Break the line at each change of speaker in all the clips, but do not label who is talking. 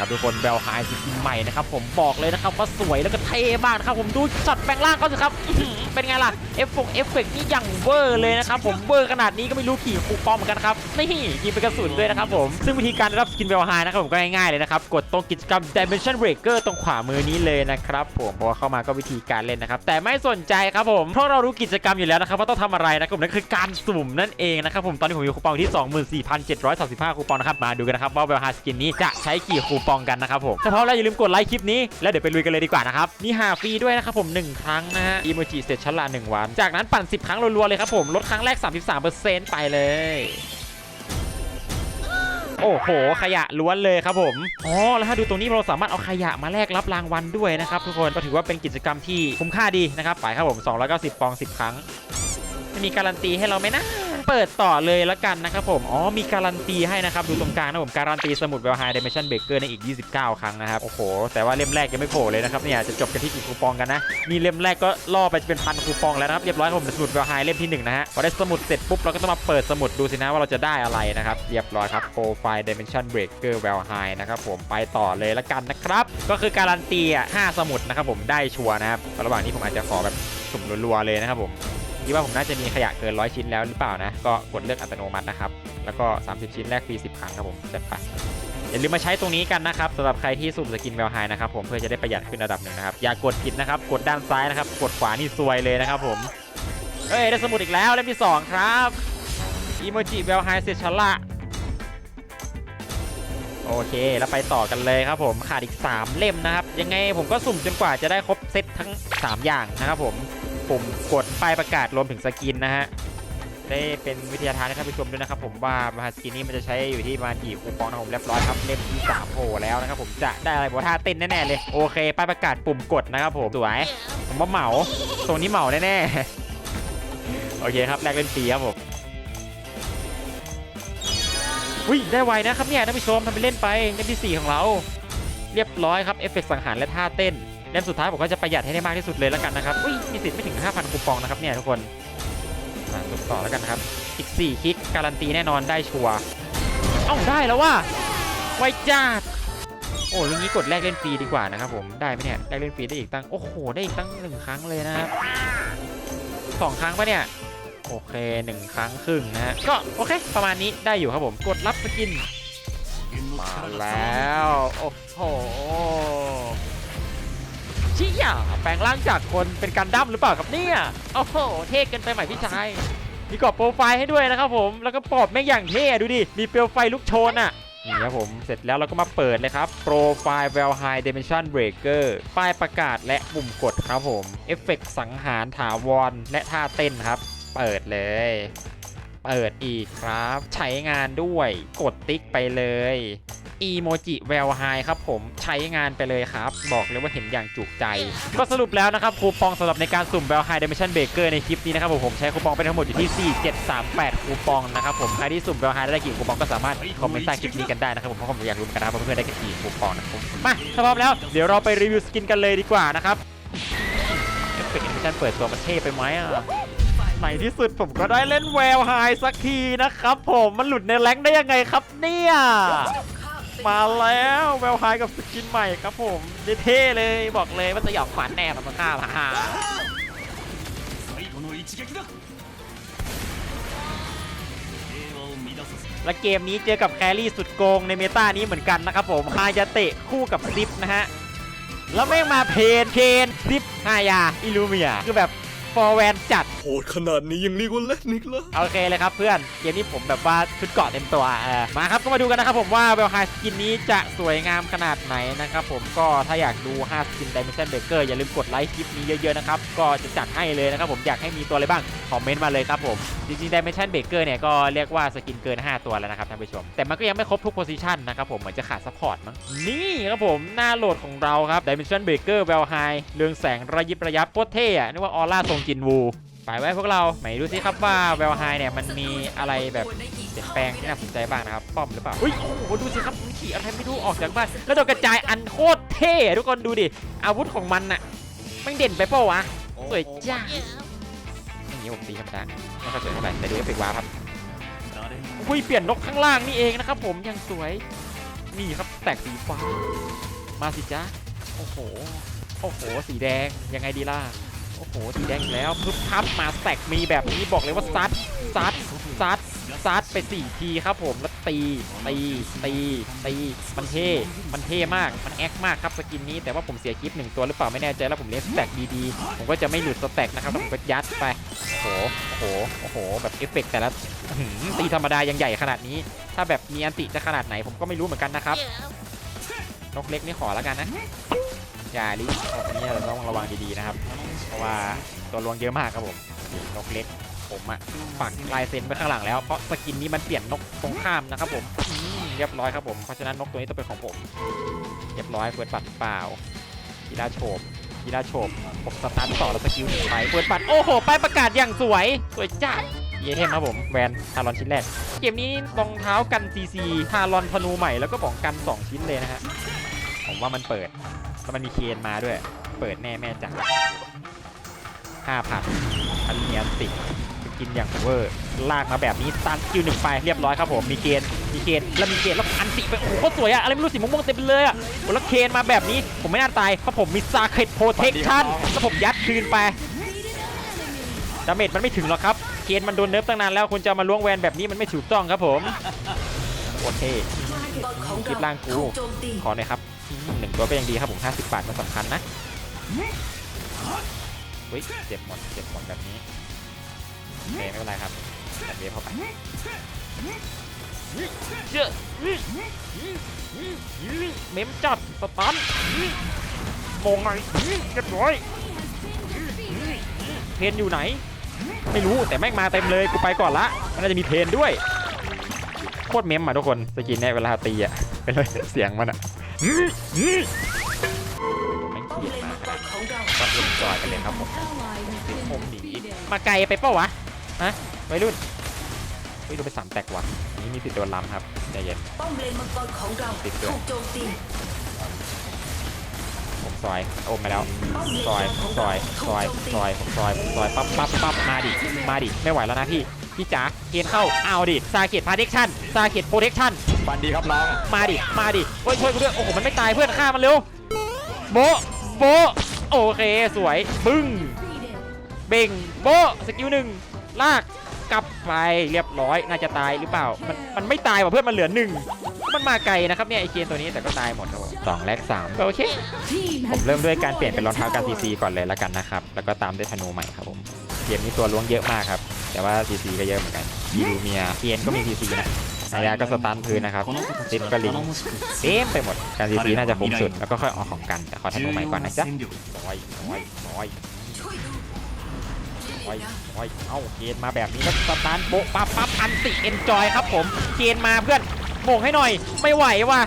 ครับทุกคนเบลไฮสกินใหม่นะครับผมบอกเลยนะครับว่าสวยแล้วก็เท่มากนะครับผมดูช็อตแปลงร่างเขาสิครับเป็นไงล่ะเอฟฟงเอฟเฟกต์นี่อย่างเวอร์เลยนะครับผมเวอร์ขนาดนี้ก็ไม่รู้กี่คูปองเหมือนกันครับนี่ยิงเป็นกระสุนด้วยนะครับผมซึ่งวิธีการได้รับสกินเบลไฮนะครับผมก็ง่ายๆเลยนะครับกดตรงกิจกรรม Dimension Breaker ตรงขวามือนี้เลยนะครับผมเพราะว่าเข้ามาก็วิธีการเล่นนะครับแต่ไม่สนใจครับผมเพราะเรารู้กิจกรรมอยู่แล้วนะครับว่าต้องทำอะไรนะครับผมนั่นคือการสุ่มนั่นเองนะครับผมตอนนี้ผมมีคูปองที่ 24,735คูปองนะครับมาดูกันนะครับว่าเบลไฮสกินนี้จะใช้กี่คูปองกันนะครับผมถ้าพร้อมแล้วอย่าลืมกดไลค์คลิปนี้แล้วเดี๋ยวไปลุยกันเลยดีกว่านะครับมีหาฟรีด้วยนะครับผม 1 ครั้งนะฮะอีโมจิเสร็จชั้นละ1วัน จากนั้นปั่น 10 ครั้งรัวๆเลยครับผมลดครั้งแรก 33%ไปเลยโอ้โห ขยะล้วนเลยครับผม อ๋อ แล้วถ้าดูตรงนี้เราสามารถเอาขยะมาแลกรับรางวัลด้วยนะครับทุกคน ก็ถือว่าเป็นกิจกรรมที่คุ้มค่าดีนะครับ ไปครับผม 290 ฟอง 10 ครั้ง จะมีการันตีให้เราไหมนะ เปิดต่อเลยล้วกันนะครับผม อ๋อ มีการันตีให้นะครับ ดูตรงกลางนะผม การันตีสมุดเวลไฮเดเมชันเบเกอร์ในอีก 29 ครั้งนะครับ โอ้โห แต่ว่าเล่มแรกยังไม่โผล่เลยนะครับ เนี่ย จะจบกันที่กี่คูปองกันนะ นี่เล่มแรกก็ล่อไปเป็นพันคูปองแล้วนะครับ เรียบร้อยครับผมสมุดเวลไฮเล่มที่หนึ่งนะฮะ พอได้สมุดเสร็จปุ๊บเราก็ต้องมาเปิดสมุดดูสินะว่าเราจะได้อะไรนะครับ เรียบร้อยครับ Profile Dimension Breaker w e l High นะครับผม ไปต่อเลยละกันนะครับ ก็คือการันตีอะ5สมุดนะครับผมได้ชัวร์นะครับระหว่างนี้ผมอาจจะขอแบบสุ่มรัวๆเลยนะครับผม คิดว่าผมน่าจะมีขยะเกินร้อยชิ้นแล้วหรือเปล่านะ ก็กดเลือกอัตโนมัตินะครับ แล้วก็ 30 ชิ้นแรกฟรี10 ครั้งครับผมจัดไปอย่าลืมมาใช้ตรงนี้กันนะครับสำหรับใครที่สุ่มสกินแวลไฮนะครับผมเพื่อจะได้ประหยัดขึ้นระดับหนึ่งนะครับอย่ากดผิดนะครับ กดด้านซ้ายนะครับ กดขวานี่ซวยเลยนะครับผมเอ้ยได้สมุดอีกแล้วเล่มที่ 2 ครับอีโมจิแวลไฮเซชละโอเค แล้วไปต่อกันเลยครับผมขาดอีก 3 เล่มนะครับ ยังไงผมก็สุ่มจนกว่าจะได้ครบเซตทั้ง 3 อย่างนะครับผม ปุ่มกดป้ายประกาศรวมถึงสกินนะฮะได้เป็นวิทยาทานให้ท่านผู้ชมด้วยนะครับผมว่ามาสกินนี้มันจะใช้อยู่ที่มาณกี่คูปองนะผมเรียบร้อยครับเล่มที่3โผล่แล้วนะครับผมจะได้อะไรบอกท่าเต้นแน่ๆเลยโอเคป้ายประกาศปุ่มกดนะครับผมสวยผมว่าเหมาตรงนี้เหมาแน่ๆโอเคครับแรกเล่นฟรีครับผมอุ้ยได้ไวนะครับเนี่ยท่านผู้ชมทำไปเล่นไปเล่มที่ 4 ของเรา เรียบร้อยครับเอฟเฟกต์สังหารและท่าเต้น เล่มสุดท้ายผมก็จะประหยัดให้ได้มากที่สุดเลยแล้วกันนะครับอุ้ยมีสิทธิ์ไม่ถึง 5,000คูปองนะครับเนี่ยทุกคนอ่าต่อแล้วกันนะครับอีก 4 คลิกการันตีแน่นอนได้ชัวร์เอ้าได้แล้วว่าไวจัดโอ้ลุงนี้กดแลกเล่นฟรีดีกว่านะครับผมได้ไหมเนี่ยแลกเล่นฟรีได้อีกตั้งโอ้โหได้อีกตั้งหนึ่งครั้งเลยนะครับสองครั้งปะเนี่ยโอเคหนึ่งครั้งครึ่งนะฮะก็โอเค ประมาณนี้ได้อยู่ครับผมกดรับสกินมาแล้ว โอ้โห ชิยแปลงร่างจากคนเป็นการดั้มหรือเปล่าครับเนี่ยโอ้โหเท่กันไปใหม่พี่ชายมีกรอบโปรไฟล์ให้ด้วยนะครับผมแล้วก็ปอบแม่งอย่างเท่ดูดิมีเปลวไฟลุกโชนอะนี่ครับผมเสร็จแล้วเราก็มาเปิดเลยครับโปรไฟล์ Well High Dimension Breaker ป้ายประกาศและปุ่มกดครับผมเอฟเฟกต์สังหารถาวร และท่าเต้นครับ เปิดเลย เปิดอีกครับ ใช้งานด้วยกดติ๊กไปเลย อีโมจิแวลไฮครับผมใช้งานไปเลยครับ บอกเลยว่าเห็นอย่างจุใจ ก็สรุปแล้วนะครับคูปองสำหรับในการสุ่มแวลไฮเดเมชันเบเกอร์ในคลิปนี้นะครับผมผมใช้คูปองไปทั้งหมดอยู่ที่ 4738 คูปองนะครับผมใครที่สุ่มแวลไฮได้กี่คูปองก็สามารถคอมเมนต์ใต้คลิปนี้กันได้นะครับผมเพราะผมอยากรู้กันนะครับเพื่อนๆได้กี่คูปองนะครับมาถ้าพร้อมแล้วเดี๋ยวเราไปรีวิวสกินกันเลยดีกว่านะครับเอฟเฟกต์แอนิเชันเปิดตัวมันเท่ไปไหมอะในที่สุดผมก็ได้เล่นแววไฮสักทีนะครับผมมันหลุดในแรงได้ยังไงครับเนี่ย มาแล้วแววไฮกับสกินใหม่ครับผมเท่เลยบอกเลยว่าจะหยอกขวัญแน่แบบมาา
มาฮ่า
และเกมนี้เจอกับแครี่สุดโกงในเมตานี้เหมือนกันนะครับผมฮายาเตะคู่กับซิปนะฮะ แล้วแม่งมาเพนเพนซิปฮายา อิลูเมีย คือแบบฟอร์แวน จัด
โหดขนาดนี้ยังเรียกว่าเล่นอีกเหรอ
โอเคเลยครับเพื่อน เกมนี้ผมแบบว่าชุดเกราะเต็มตัวเออมาครับก็มาดูกันนะครับผมว่าเวลไฮสกินนี้จะสวยงามขนาดไหนนะครับผมก็ถ้าอยากดู5สกิน Dimension Breaker อย่าลืมกดไลค์คลิปนี้เยอะๆนะครับก็จะจัดให้เลยนะครับผมอยากให้มีตัวอะไรบ้างคอมเมนต์มาเลยครับผมจริงๆ Dimension Breaker เนี่ยก็เรียกว่าสกินเกิน 5 ตัวแล้วนะครับท่านผู้ชมแต่มันก็ยังไม่ครบทุกโพซิชันนะครับผมเหมือนจะขาดซัพพอร์ตมั้งนี่ครับผมหน้าโหลดของเราครับ Dimension Breaker w e l High เรืองแสงระยิบระยับโคตรเท่อะนึกว่าออร่าทรงจินวู ไปไว้พวกเราไหนดูสิครับว่าเวลไฮเนี่ยมันมีอะไรแบบเปลี่ยนแปลงที่น่าสนใจบ้างนะครับป้อมหรือเปล่าอุ้ยโอ้โหดูสิครับมันขี่อะไรไม่รู้ออกจากบ้านแล้วโดนกระจายอันโคตรเท่ทุกคนดูดิอาวุธของมันน่ะม่งเด่นไปเปล่าวะสวยจ้าอย่างนี้ผมตีธรรมดาไม่ค่อยสวยเท่าไหร่แต่ดูเอฟเฟกต์ว้าครับอุ้ยเปลี่ยนนกข้างล่างนี่เองนะครับ ผมยังสวยนี่ครับแตกสีฟ้ามาสิจ๊ะโอ้โหโอ้โหสีแดงยังไงดีล่ะ โอ้โหสีแดงอีกแล้วพึบพับมาแตกมีแบบนี้บอกเลยว่าซัดซัดซัดซัดไปสี่ทีครับผมแล้วตีตีตีตีมันเท่มันเท่มากมันแอคมากครับสกินนี้แต่ว่าผมเสียคลิปหนึ่งตัวหรือเปล่าไม่แน่ใจแล้วผมเลี้ยงสแต็กดีๆผมก็จะไม่หลุดสแต็กนะครับแล้วผมก็ยัดไปโอ้โหโอ้โหโอ้โหแบบเอฟเฟกต์แต่ละตีธรรมดายังใหญ่ขนาดนี้ ถ้าแบบมีอันติจะขนาดไหนผมก็ไม่รู้เหมือนกันนะครับนกเล็กนี่ขอแล้วกันนะ ยาลิตอันนี้เราต้องระวังดีๆนะครับ เพราะว่าตัวลวงเยอะมากครับผมนกเล็กผมอะปักลายเซ็นไปข้างหลังแล้ว เพราะสกินนี้มันเปลี่ยนนกตรงข้ามนะครับผมเรียบร้อยครับผม เพราะฉะนั้นนกตัวนี้ต้องเป็นของผม เรียบร้อยเปิดปัดเปล่ากีฬาโฉบกีฬาโฉบผมสตาร์ทต่อแล้วสกิลหนึ่งไปเปิดปัดโอ้โหป้ายประกาศอย่างสวย สวยจัดเยเทมครับผมแวนทารอนชิ้นแรก เกมนี้รองเท้ากันซีซีทารอนธนูใหม่แล้วก็บอกกัน 2 ชิ้นเลยนะฮะผมว่ามันเปิด แล้วมันมีเคนมาด้วย เปิดแน่แม่จ๋าห้าพันอันเนียนติดกินอย่างเวอร์ลากมาแบบนี้ตันคิวหนึ่งไปเรียบร้อยครับผมมีเคนมีเคนแล้วมีเคนแล้วอันติไปโอ้โหโคตรสวยอะอะไรไม่รู้สีม่วงๆเต็มไปเลยอะโอ้แล้วเคนมาแบบนี้ผมไม่น่าตายเพราะผมมีซาเคตโปรเทคชั่นแล้วผมยัดคืนไปดาเมจมันไม่ถึงหรอกครับเคนมันโดนเนิร์ฟตั้งนานแล้วคุณจะเอามาล้วงแวนแบบนี้มันไม่ถูกต้องครับผมโอเคคลิปล่างกูขอหน่อยครับอืม หนึ่งตัวก็ยังดีครับผม 50 บาทมันสำคัญนะเฮ้ยเจ็บหมดเจ็บหมดแบบนี้โอเคไม่เป็นไรครับจัดเวฟเข้าไปเยอะเมมจัดสตันมองหน่อยเรียบร้อยเพนอยู่ไหน ไม่รู้แต่แม่งมาเต็มเลยกูไปก่อนละมันน่าจะมีเพนด้วยโคตรเมมอะทุกคนสกินเนี่ยเวลาตีอะเป็นเลยเสียงมันอะ อื้ออื้อแม่เขียนมาขนาดนั้นก็เอ็นจอยกันเลยครับผมติดผมหนีมาไกลไปเปล่าวะฮะวัยรุ่นเฮ้ยโดนไปสามแตกว่ะอันนี้มีสิทธิ์โดนล้ำครับใจเย็น
ป้อมเลนมังกรของเรา
ติดด้วย
ถูกโจมตี
ผมซอยโอมมาแล้วซอยซอยซอยซอยผมซอยผมซอยปั๊บปั๊บปั๊บมาดิมาดิไม่ไหวแล้วนะพี่พี่จ๋าเกณฑ์เข้าเอาดิซาเกตพาเทคชั่นซาเกตโปรเทคชั่น
บันดีครับน้อง
มาดิ มาดิโอ้ยช่วยกูด้วย โอ้โห มันไม่ตายเพื่อนฆ่ามันเร็ว โบะโบะโอเค สวย บึ้ง เบ่ง โบะสกิลหนึ่งลาก กลับไป เรียบร้อย น่าจะตายหรือเปล่า มัน มันไม่ตายว่ะเพื่อน มันเหลือหนึ่ง มันมาไกลนะครับเนี่ยไอเคนตัวนี้แต่ก็ตายหมดครับผมสองแลกสามโอเค ผมเริ่มด้วยการเปลี่ยนเป็นรองเท้าการซีซีก่อนเลยแล้วกันนะครับ แล้วก็ตามด้วยธนูใหม่ครับผม เกมนี้ตัวล้วงเยอะมากครับ แต่ว่าซีซีก็เยอะเหมือนกันยูเมียเคียนก็มีซีซีนะ นายาก็สตันพื้นนะครับติ
ป
กระลิงเต็มไปหมดการซีซีน่าจะคุ้มสุด แล้วก็ค่อยออกของกันแต่ขอทนตัวใหม่ก่อนนะจ๊ะร้อยร้อยร้อยเอ้าเกณฑ์มาแบบนี้ก็สตันโป๊ะปั๊บปั๊บอันติเอ็นจอยครับผมเกณฑ์มาเพื่อนโมงให้หน่อย ไม่ไหวว่ะ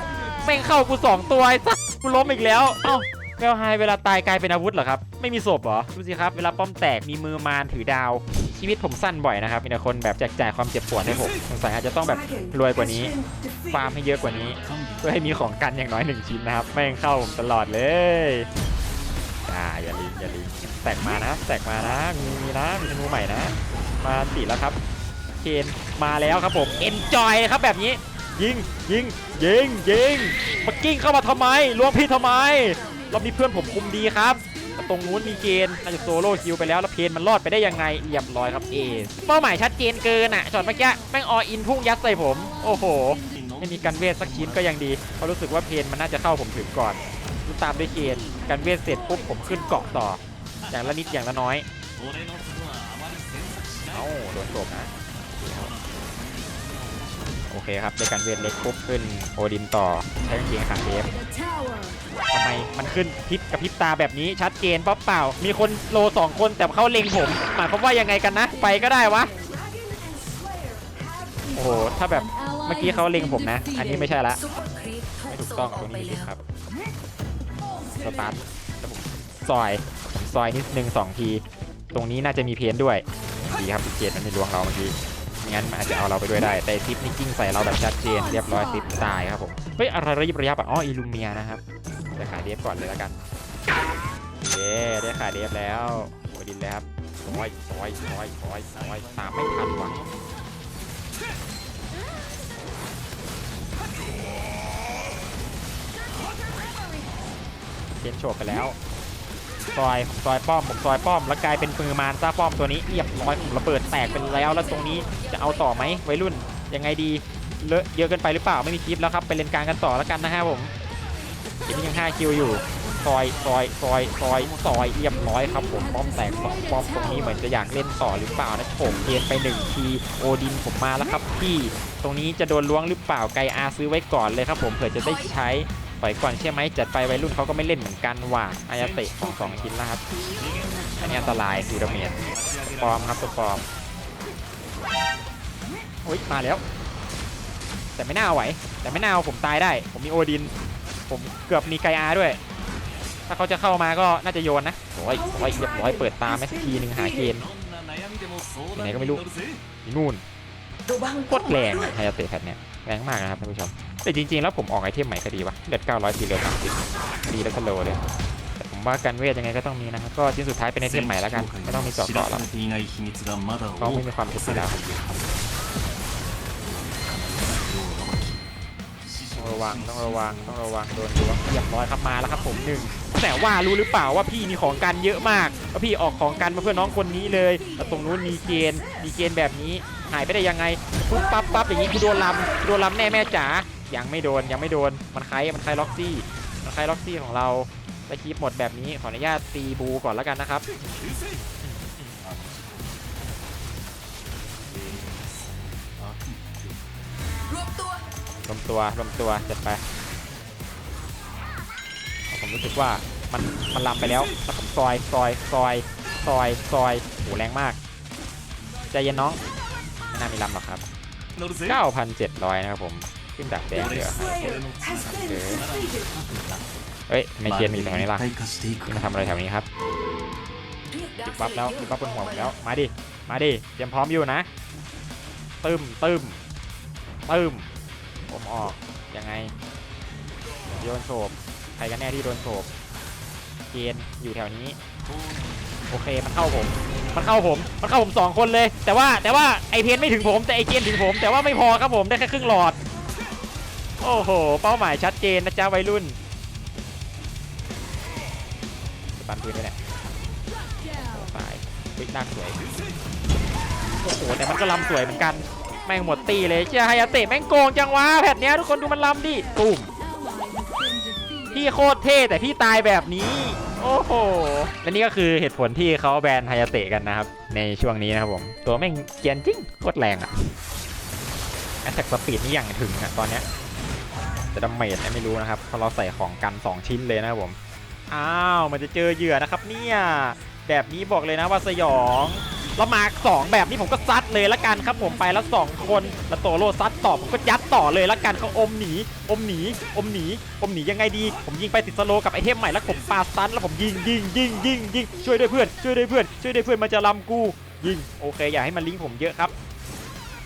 เม่งเข้ากูสองตัวไอ้สัสกูล้มอีกแล้ว เอ้า เวลไฮเวลาตายกลายเป็นอาวุธเหรอครับ ไม่มีศพเหรอ ดูสิครับ เวลาป้อมแตกมีมือมารถือดาว ชีวิตผมสั้นบ่อยนะครับ มีแต่คนแบบแจกจ่ายความเจ็บปวดให้ผมสงสัยอาจจะต้องแบบรวยกว่านี้ฟาร์มให้เยอะกว่านี้ เพื่อให้มีของกันอย่างน้อยหนึ่งชิ้นนะครับแม่งเข้าผมตลอดเลยอ่าอย่าลิงอย่าลิงแตกมานะ แตกมานะมีมีนะมีธนูใหม่นะ มาติแล้วครับเคนมาแล้วครับผมเอนจอยครับแบบนี้ยิงยิงยิงยิงมากิ้งเข้ามาทำไมล้วงพี่ทำไม รอบนี้เพื่อนผมคุมดีครับตรงนู้นมีเกนอาจจะโซโล่คิวไปแล้ว แล้วเพนมันรอดไปได้ยังไงเรียบร้อยครับเอสเป้าหมายชัดเจนเกินอะช็อตเมื่อกี้แม่งออินพุ่งยัดใส่ผม โอ้โห ไม่มีกันเวทสักชิ้นก็ยังดีเขารู้สึกว่าเพนมันน่าจะเข้าผมถึงก่อนตามด้วยเกนกันเวทเสร็จปุ๊บผมขึ้นเกาะต่อ อย่างละนิดอย่างละน้อย เอาโดนจบนะ โอเคครับได้การเวทเล็กปุ๊บขึ้นโอดินต่อใช้กางเกงขาเดฟทำไมมันขึ้นพริบกับพริบตาแบบนี้ชัดเจนเปล่าเปล่า มีคนโลสองคนแต่เขาเล็งผมหมายความว่ายังไงกันนะ ไปก็ได้วะโอ้โหถ้าแบบเมื่อกี้เขาเล็งผมนะ อันนี้ไม่ใช่ละไม่
ถูก
ต้องตรงนี้ครับสตาร์ทซอยซอยนิดหนึ่งสองที ตรงนี้น่าจะมีเพนด้วยดีครับเจนมันไม่ล้วงเราเมื่อกี้ งั้นอาจจะเอาเราไปด้วยได้ แต่ซิปนี่กิ้งใส่เราแบบชัดเจนเรียบร้อยซิปตายครับผม เฮ้ยอะไรระยิบระยับอ๋ออิลูเมียนะครับจะขายเดฟก่อนเลยแล้วกันเย้ได้ขายเดฟแล้วหัวดินแล้วครับซอยซอยซอยซอยซอยตามไม่ทันว่ะเกนโชกไปแล้ว ซอยผมซอยป้อมผมซอยป้อม แล้วกลายเป็นมือมารซาป้อมตัวนี้เรียบร้อยผมระเบิดแตกไปแล้วแล้วตรงนี้จะเอาต่อไหมวัยรุ่นยังไงดีเลอะเยอะเกินไปหรือเปล่าไม่มีคลิปแล้วครับไปเล่นกลางกันต่อแล้วกันนะฮะผมทีนี้ยัง5คิวอยู่ซอยซอยซอยซอยซอยเรียบร้อยครับผมป้อมแตกสองป้อมตรงนี้เหมือนจะอยากเล่นต่อหรือเปล่านะโฉบเกนไปหนึ่งทีโอดินผมมาแล้วครับพี่ตรงนี้จะโดนล้วงหรือเปล่าไกอาซื้อไว้ก่อนเลยครับผมเผื่อจะได้ใช้ ป่อยก่อนใช่ไหมจัดไปไวัรุ่นเขาก็ไม่เล่นเหมือนกันว่าอายาเตะของสองชิ้นนะครับอันนี้อันตรายดูระเมียจปลอมครับตัวปลอมโอ้ยมาแล้ว แต่ไม่น่าเอาไหว แต่ไม่น่าเอาผมตายได้ ผมมีโอดิน ผมเกือบมีไกอาด้วย ถ้าเขาจะเข้ามาก็น่าจะโยนนะโอ้ยโอ้ยเรียบร้อยเปิดตาแม่สักทีหนึ่งหาเกณฑ์ไหนก็ไม่รู้นู่นโคตรแรงไฮยาเตะแพทเนี่ยแรงมากนะครับท่านผู้ชม แต่จริงๆ แล้วผมออกไอเทมใหม่ก็ดีวะเลือด900ทีเร็ว30ดีแล้วสโลเลยแต่ผมว่าการเวทยังไงก็ต้องมีนะครับก็ชิ้นสุดท้ายเป็นไอเทมใหม่แล้วกันไม่ต้องมีจอบต่
อ
แล้ว
ก็
ไม่มีความเท็จแล้วระวังต้องระวังต้องระวังโดนด้วงเรียบร้อยครับมาแล้วครับผมหนึ่งแต่ว่ารู้หรือเปล่าว่าพี่มีของกันเยอะมากว่าพี่ออกของกันมาเพื่อน้องคนนี้เลยแล้วตรงนู้นมีเกณฑ์มีเกณฑ์แบบนี้หายไปได้ยังไงปุ๊บปั๊บปั๊บอย่างนี้คือโดนลำโดนลำแน่แม่จ๋า ยังไม่โดนยังไม่โดนมันคล้ายมันคล้ายล็อกซี่มันคล้ายล็อกซี่ของเราตะคีบหมดแบบนี้ขออนุญาตตีบูก่อนแล้วกันนะครับ
รวมตัว
รวมตัวรวมตัวจัดไปผมรู้สึกว่ามันมันลำไปแล้วแต่ผมซอยซอยซอยซอยซอยโหแรงมากใจเย็นน้องไม่น่ามีลำหรอกครับ 9,700 นะครับผม ขึ้นดากแดงเดี๋
ยว
เฮ้ยไม่เกียนมีแถวนี้ล่ะมาทำอะไรแถวนี้ครับปิดปั๊บแล้วปิดปั๊บบนหัวผมแล้ว มาดิ มาดิ เตรียมพร้อมอยู่นะ ตึมตึมตึมผมออก ยังไงโยนโฉบใครกันแน่ที่โดนโฉบเกณฑ์อยู่แถวนี้ โอเค มันเข้าผม มันเข้าผม มันเข้าผมสองคนเลย แต่ว่าแต่ว่าไอเพนไม่ถึงผม แต่ไอเกณฑ์ถึงผม แต่ว่าไม่พอครับผม ได้แค่ครึ่งหลอด โอ้โห เป้าหมายชัดเจนนะจ๊ะวัยรุ่นปันปืนไปเนี่ยตายวิกลาสวย โอ้โห แต่มันก็ลำสวยเหมือนกัน แม่งหมดตีเลยเชียร์ไฮยาเตะแม่งโกงจังวะแพทเนี้ยทุกคนดูมันลำดิตุ่มพี่โคตรเท่แต่พี่ตายแบบนี้ โอ้โห และนี่ก็คือเหตุผลที่เขาแบนไฮยาเตะกันนะครับ ในช่วงนี้นะครับผม ตัวแม่งเกียนจริงโคตรแรงอะแอตแทกสปีดนี่อย่างถึงอะตอนเนี้ย จะดาเมจไม่รู้นะครับเพราะเราใส่ของกัน 2 ชิ้นเลยนะครับผมอ้าวมันจะเจอเหยื่อนะครับเนี่ยแบบนี้บอกเลยนะว่าสยองแล้วมาสองแบบนี้ผมก็ซัดเลยละกันครับผมไปแล้วสองคนแล้วโตโรซัดต่อผมก็ยัดต่อเลยละกันเขาอมหนีอมหนีอมหนีอมหนียังไงดี ผมยิงไปติดสโลกับไอเทมใหม่แล้วผมปาสตันแล้วผมยิงยิงยิงยิงยิงช่วยด้วยเพื่อนช่วยด้วยเพื่อนช่วยด้วยเพื่อนมันจะลำกูยิงโอเคอย่าให้มันลิงก์ผมเยอะครับ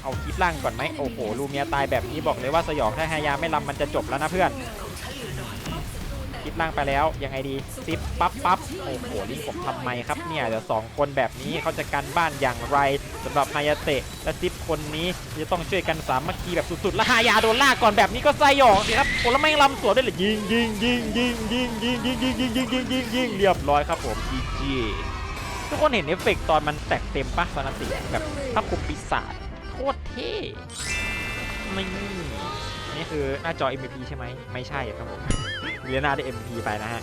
เอาคลิปล่างก่อนไหมโอ้โหลูเมียตายแบบนี้บอกเลยว่าสยองถ้าฮายาไม่ลำมันจะจบแล้วนะเพื่อนคลิปล่างไปแล้วยังไงดีซิปปั๊บปั๊บโอ้โหลิงก์ผมทำไมครับเนี่ยเดี๋ยวสองคนแบบนี้เขาจะกันบ้านอย่างไรสำหรับฮายาเตะและซิปคนนี้จะต้องช่วยกันสามัคคีแบบสุดๆและฮายาโดนลากก่อนแบบนี้ก็สยองสิครับโอ้แล้วแม่ลำสวนด้วยเลยยิงยิงยิงยิงยิงยิงยิงยิงยิงยิงยิงยิงยิงเรียบร้อยครับผมจีจีทุกคนเห็นเอฟเฟกต์ตอนมันแตกเต็มปะตอนนั้นติแบบถ้าคุมปีศาจ คตรเท่นี่นี่คือหน้าจอ MVP ใช่ไหมไม่ใช่ครับผมเรียนาได้ MVP ไปนะฮะ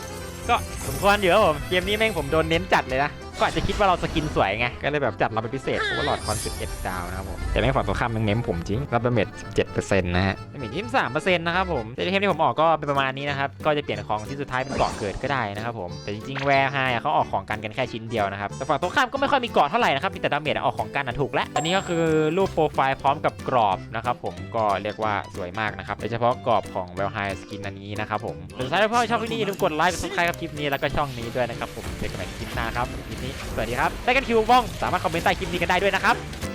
ก็สมควรอยู่ครับผม เกมนี้แม่งผมโดนเน้นจัดเลยนะ ก็อาจจะคิดว่าเราสกินสวยไง ก็เลยแบบจัดเราเป็นพิเศษเพราะว่าหลอดคอน11ดาวนะครับผม แต่แม่งฝั่งตรงข้ามแม่งเน้นผมจริง รับดาเมจ17%นะฮะดาเมจ23%นะครับผมแต่เทมที่ผมออกก็เป็นประมาณนี้นะครับ ก็จะเปลี่ยนของที่สุดท้ายเป็นเกาะเกิดก็ได้นะครับผม แต่จริงๆแวร์ไฮเขาออกของกันกันแค่ชิ้นเดียวนะครับ แต่ฝั่งตรงข้ามก็ไม่ค่อยมีเกาะเท่าไหร่นะครับ มีแต่ดาเมจออกของกันนะถูกแล้ว อันนี้ก็คือรูปโปรไฟล์พร้อมกับกรอบนะครับผม ก็เรียกว่าสวยมากนะครับ โดยเฉพาะกรอบของเวลไฮสกินอันนี้นะครับผมแต่สุดท้ายถ้าพ่อชอบคลิปนี้อย่าลืมกดไลค์กดซับสไครต์กับคลิปนี้แล้วก็ช่องนี้ด้วยนะครับผมเจอกันใหม่คลิปหน้าครับคลิปนี้สวัสดีครับได้กันคิวบ้องสามารถคอมเมนต์ใต้คลิปนี้กันได้ด้วยนะครับ